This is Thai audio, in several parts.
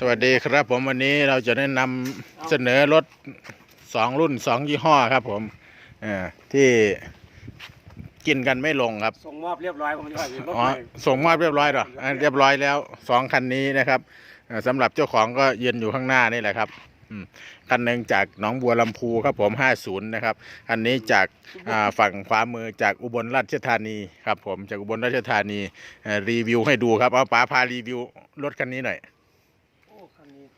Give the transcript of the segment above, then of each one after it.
สวัสดีครับผมวันนี้เราจะได้นำเสนอรถสองรุ่นสองยี่ห้อครับผมเอ่อที่กินกันไม่ลงครับ ส่งมอบเรียบร้อยผมจะขอยืมรถอ๋อใหม่ส่งมอบเรียบร้อยเหรออะเรียบร้อยแล้วสองคันนี้นะครับเอ่อสำหรับเจ้าของก็ยืนอยู่ข้างหน้านี่แหละครับอืมคันหนึ่งจากหนองบัวลำพูครับผม 50 นะครับคันนี้จากอ่าฝั่งขวามือจากอุบลราชธานีครับผมจากอุบลราชธานีเอ่อรีวิวให้ดูครับ เอาป๋าพารีวิวรถคันนี้หน่อยโอ้คั นนี้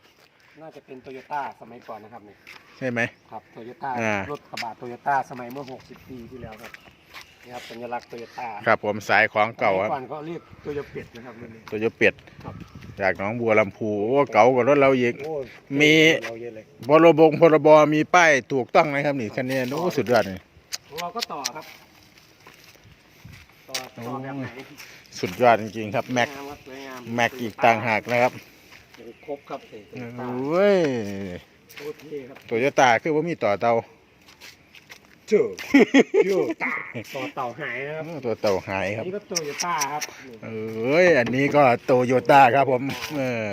น่าจะเป็นโตโยต้าสมัยก่อนนะครับเนี่ยใช่ไหม ครับโตโยต้าอ่า รถกระบะโตโยต้าสมัยเมื่อ 60 ปีที่แล้วครับนี่ครับสัญลักษณ์โตโยต้าครับผมสายของเก่าครับก่อนเขาเรียกโตโยเป็ดนะครับรุ่นนี้ ตัวโยเป็ดครับ จากหนองบัวลำพูโอ้เก่ากว่ารถเราอีก โอ้มี เราเยอะเลยพรบงพรบมีป้ายถูกต้องนะครับนี่คันนี้โอ้สุดยอดนี่ของเราก็ต่อครับ ต่อต่อแบบไหนสุดยอดจริงๆครับแม็ก สวยงาครับสวยงามแม็กอีกต่างหากนะครับยัง ครบครับเตโตโยต้าเว้ยโอ้เท่ครับ โตโยต้าคือว่ามีต่อเตา เจอโยต้าต่อเต่าหายนะครับตัวเต่าหายคอัรันบนี้ก็โตโยต้าครับนี่เอ้ย อันนี้ก็โตโยต้าครับผม เออ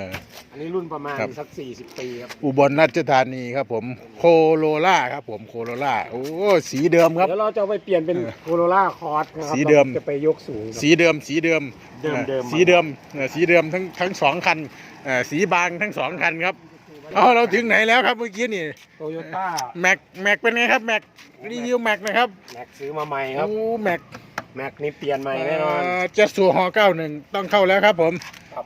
อันนี้รุ่นประมาณครับ สัก40ปีครับอุบลราชธานีครับผม โคโรล่าครับผม โคโรล่า โอ้ สีเดิมครับ เดี๋ยวเราจะเอาไปเปลี่ยนเป็นเออโคโรล่าคอร์สนะครับสีเดิม ราจะไปยกสูงครับ สีเดิม สีเดิมเดิมเดิม อ่าสีเดิมเอ่อสีเดิมทั้งทั้งสองคันเอ่อสีบางทั้งสองคันครับ เอาเราถึงไหนแล้วครับเมื่อกี้นี่โตโยต้าแม็กแม็กเป็นไงครับแม็กรีวิวแม็กนะครับแม็กซื้อมาใหม่ครับโอ้แม็กแม็กนี่เปลี่ยนใหม่แน่นอนเจ็ดสูฮอเก้าหนึ่งต้องเข้าแล้วครับผมครับ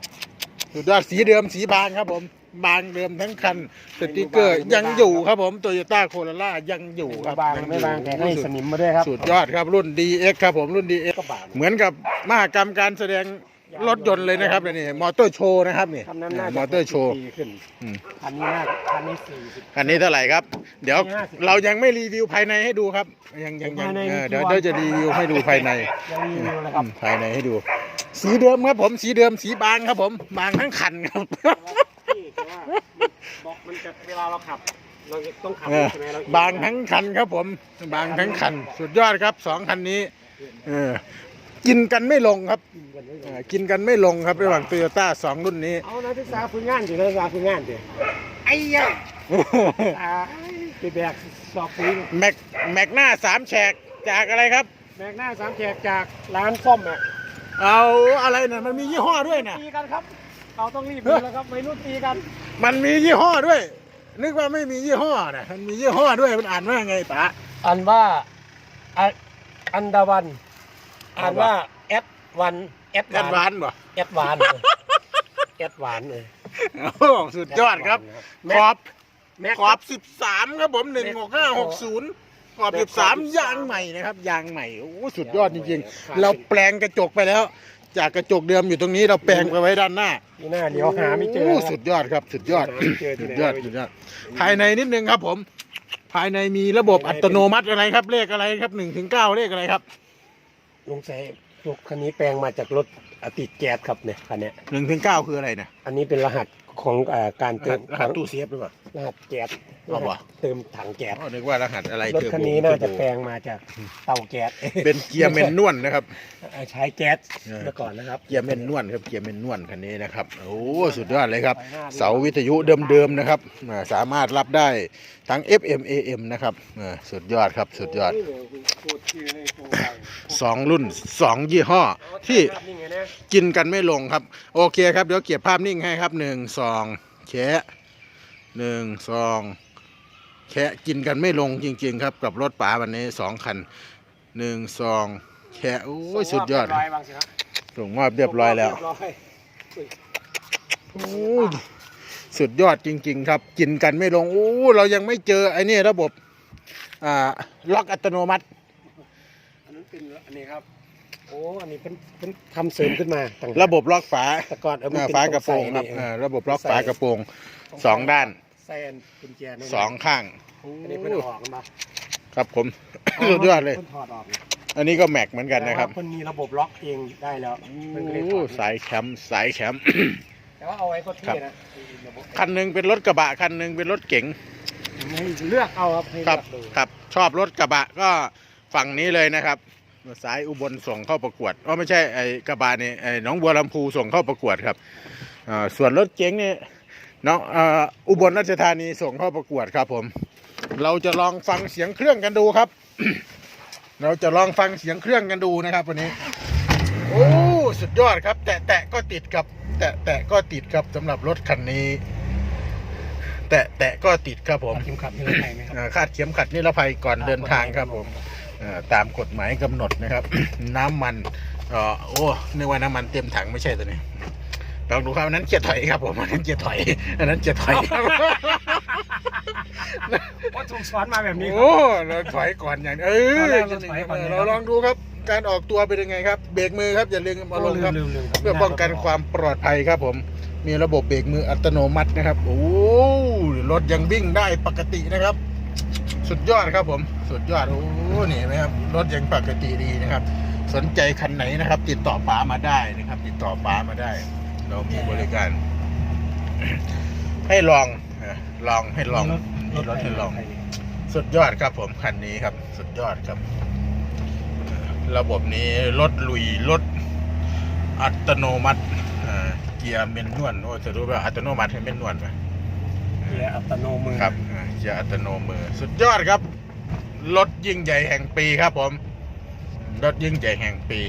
สุดยอดสีเดิมสีบางครับผมบางเดิมทั้งคันสติกเกอร์ยังอยู่ครับผมโตโยต้าโคโรล่ายังอยู่ครับบางยังอยู่ไม่บางแต่ให้สนิมมาด้วยครับสุดยอดครับรุ่น DX ครับผมรุ่น DX ก็บางเหมือนกับมหกรรมการแสดง รถยนต์เลยนะครับนี่มอเตอร์โชว์นะครับนี่คันนั้นน่าจะมอเตอร์โชว์ปีขึ้นอืมคันนี้น่าคันนี้สี่สิบอันนี้เท่าไหร่ครับ เดี๋ยว50เรายังไม่รีวิวภายในให้ดูครับ ยังยังยังภายในเออมีเดี๋ยวกี่วันเดี๋ยวจะรีวิวให้ดูภายในยังรีวิวนะคอืรับมภายในให้ดู สีเดิมครับผมสีเดิมสีบางครับผมบางทั้งคันครับที่แต่ว่าบอกมันจะเวลาเราขับเราจะต้องขับเออใช่ไหมเราบางทั้งคันครับผม บางทั้งคัน สุดยอดครับสองคันนี้ เออ กินกันไม่ลงครับกินกันไม่เอได้อกินกันไม่ลงครับระหว่างโตโยต้าสองรุ่นนี้ เอานักศึกษาฝึกงานสินักศึกษาฝึกงานสิไอ้ยะตายไปแบกสอบปุ๋ยแม็กแม็กหน้าสามแฉกจากอะไรครับ แบกหน้าสามแฉกจากร้านซ่อมอะเอาอะไรนะมันมียี่ห้อด้วยนะตีกันครับเราต้องรีบดูแล้วครับวัยรุ่นตีกันมันมียี่ห้อด้วย นึกว่าไม่มียี่ห้อนะมันมียี่ห้อด้วยมันอ่านว่าไงปะอันว่าอะอันดาวัน อ่านว่าแอดวันแอดแอดวานซ์บ่แอดวานแอดหวานเลยโอ้สุดยอดครับแม็ขกอบแม็กขอบสิบสามครับผมหนึ่งหกห้าหกศูนย์ขอบแม็สิกบสามขอบ13ยางใหม่นะครับยางใหม่โอ้สุดยอดจริงครับๆเราแปลงกระจกไปแล้ว จากกระจกเดิมอยู่ตรงนี้เราแปลงไปไว้ด้านหน้านี่หน้าเดี๋ยวหาไม่เจอโอ้ครับสุดยอดครับ สุดยอดหาไม่เจอที่สุไหนดยอดสุดยอดภายในนิดนึงครับผม ภายในมีระบบอัตโนมัติอะไรครับเลขอะไรครับหนึ่งถึงเก้าเลขอะไรครับ ลุงแซรถคันนี้แปลงมาจากรถอติดแก๊สครับเนี่ยคันเนี้ยหนึ่งถึงเก้าคืออะไรนะอันนี้เป็นรหัสของเอ่อการรเติหัมสรหัสตู้เซฟหรือเปล่ารหัสแก๊ส เอาวะเติมถังแก๊สอ๋อนึกว่ารหัสอะไรรถเทอร์โบคันนี้น่าจะเทอร์โบแปลงมาจากเตาแก๊สเป็นเกียร์เมนนวลนะครับเอ่อใช้แก๊สเออเมื่อก่อนนะครับ เกียร์เมนนวลครับเกียร์เมนนวลคันนี้นะครับโอ้สุดยอดเลยครับ เสาวิทยุเดิมๆนะครับอ่าสามารถรับได้ทั้ง FM AM นะครับอ่าสุดยอดครับสุดยอดสองรุ่นสองยี่ห้อที่กินกันไม่ลงครับ โอเคครับเดี๋ยวเก็บภาพนิ่งให้ครับหนึ่งสองแคะหนึ่งสอง แคะกินกันไม่ลงจริง ๆ ครับ กับรถป๋าวันนี้สองคันหนึ่งสองแคะโอ้ยสุดยอด ส่งมอบเรียบร้อยแล้วโอ้ยสุดยอดจริง ๆ ครับ กินกันไม่ลงโอ้เรายังไม่เจอไอ้นี่ระบบอ่าล็อกอัตโนมัติ อันนั้นเป็นอันนี้ครับ โอ้อันนี้เป็นเป็นทำเสริมขึ้นมาต่างหากระบบล็อกฝาแต่ก่อนเออมันอ่าเป็นฝากระโปรงครับตใส่อ่านี่ระบบล็อกฝากระโปรงสองด้าน ใส่อันกุญแจนี่สองข้าง อันนี้เพิ่นเอาออกกันปะครับผม สุดยอดเลย เพิ่นถอดออกเนี่ยอันนี้ก็แม็กเหมือนกันนะครับแต่ว่าเพิ่นมีระบบล็อกเองได้แล้วเพิ่นก็เลยถโอ้อดสายแคมป์สายแคมป์ แต่ว่าเอาไว้ก็เท่นะระบบคันหนึ่งเป็นรถกระบะคันหนึ่งเป็นรถเก๋งให้เลือกเอาครับให้คเลืรัอบกดูครับ ชอบรถกระบะก็ฝั่งนี้เลยนะครับสายอุบลส่งเข้าประกวดอ๋อไม่ใช่ไอ้กระบะนี่ไอ้หน้องบัวลำพูส่งเข้าประกวดครับอ่าส่วนรถเก๋งนี่น้อ งเอ่ออุบลราชธานีส่งเข้าประกวดครับผม เราจะลองฟังเสียงเครื่องกันดูครับ เราจะลองฟังเสียงเครื่องกันดูนะครับวันนี้ โอ้สุดยอดครับ แตะแตะก็ติดครับ แตะแตะก็ติดครับสำหรับรถคันนี้ แตะแตะก็ติดครับผมเข็มขัดมีอะไรไหมครับอ่าคาดเข็มขัดนิรภัยก่อนเดินทางครับผมอ่าตามกฎหมายกำหนดนะครับ น้ำมันเอ่อโอ้นึกว่าน้ำมันเต็มถังไม่ใช่ตัวนี้ ลองดูครับอันนั้นเกียร์ถอยครับผมอันนั้นเกียร์ถอยอันนั้นเกียร์ถอย ว่าถูกสอนมาแบบนี้ครัโอ้บเราถอยก่อนอย่างเอตอนอแรกเราถอยก่อนเลยครับเราลองดูครับ การออกตัวเป็นยังไงครับ เบรกมือครับอย่าลืมมาลงครับลืมลืมลืมเพื่อป้องกันความปลอดภัยครับผม มีระบบเบรกมืออัตโนมัตินะครับ โอ้รถยังวิ่งได้ปกตินะครับ สุดยอดครับผม สุดยอด โอ้นี่เห็นไหมครับ รถยังปกติดีนะครับ สนใจคันไหนนะครับ ติดต่อป๋ามาได้นะครับ ติดต่อป๋ามาได้ เรามีบริการ ให้ลองเออลองให้ลองมีรถให้ลอง สุดยอดครับผมคันนี้ครับ สุดยอดครับเอ่อระบบนี้รถลุยรถอัตโนมัติเอ่อเกียร์เมนนวลโอ้จะรู้ว่าอัตโนมัติให้เมนนวลไหมเกียร์อัตโนมือครับเอ่อเกียร์อัตโนมือ สุดยอดครับรถยิ่งใหญ่แห่งปีครับผมรถยิ่งใหญ่แห่งปี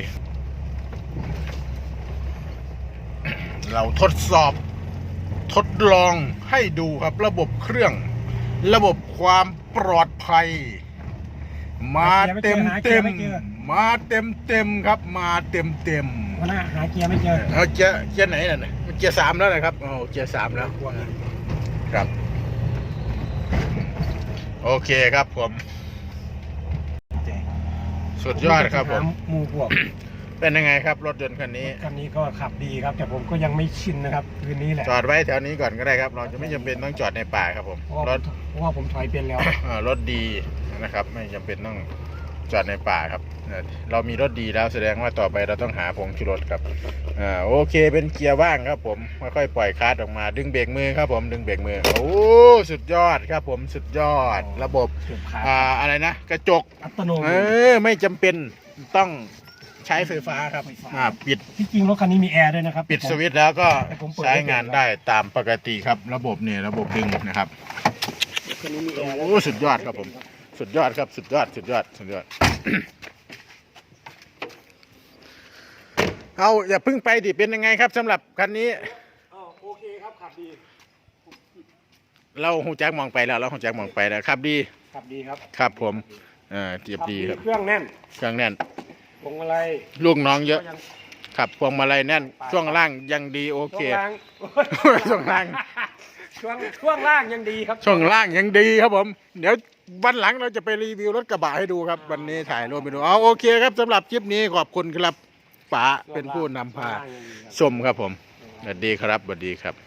เราทดสอบทดลองให้ดูครับระบบเครื่อง ระบบความปลอดภัย มาเต็มเต็มมาเต็มเต็มครับ มาเต็มเต็มวันหน้าหาเกียร์ไม่เจอเอาเกียร์เกียร์ไหนน่ะเกียร์สามแล้วนะครับโอ้เกียร์สามแล้วครับ โอเคครับผม สุดยอดครับผมหมูพวก เป็นยังไงครับรถยนต์คันนี้ คันนี้ก็ขับดีครับ แต่ผมก็ยังไม่ชินนะครับคืนนี้แหละจอดไว้แถวนี้ก่อนก็ได้ครับ เราจะไม่จำเป็นต้องจอดในป่าครับผมเพราะว่ารถเพราะว่าผมถอยเป็นแล้วเอ่อรถดีนะครับ ไม่จำเป็นต้องจอดในป่าครับเอ่อเรามีรถดีแล้วแสดงว่าต่อไปเราต้องหาผงชูรสครับอ่าโอเคเป็นเกียร์ว่างครับผมค่อยๆปล่อยคลัสออกมา ดึงเบรกมือครับผมดึงเบรกมือโอ้สุดยอดครับผมสุดยอดระบบเกือบขาดอ่าอะไรนะ กระจก อัตโนเอมืออไม่จำเป็นต้อง ใช้ไฟฟ้าครับไฟฟ้าอ่าปิดที่จริงรถคันนี้มีแอร์ด้วยนะครับ ปิดสวิตช์แล้วก็แต่ผมเปิดใช้งานได้ตามปกติครับ ระบบเนี่ยระบบดึงนะครับคันนี้มีแอร์แล้วโอ้สุดยอดครับผม สุดยอดครับสุดยอดสุดยอดสุดยอด เอาอย่าเพึ่งไปดิเป็นยังไงครับสำหรับคันนี้อ๋อโอเคครับขับดีเราหูแจ็คมองไปแล้วเราหูแจ็คมองไปแล้วครับดีขับดีครับครับผมเออเจียบดีครับ เครื่องแน่นเครื่องแน่น พวงมาลัยลูกน้องเยอะ ก็ยังครับพวงมาลัยแน่นช่วงล่างยังดีโอเค ช่วงล่างช่วงล่าง ช่วงช่วงล่างยังดีครับช่วงล่างยังดีครับผม เดี๋ยววันหลังเราจะไปรีวิวรถกระบะให้ดูครับ วันนี้ถ่ายรูปไปดูเอาโอเคครับสำหรับคลิปนี้ขอบคุณครับป๋าเป็นผู้นำพาช่วงล่งยังดีครับ ชมครับผมสวัสดีครับสวัสดีครับ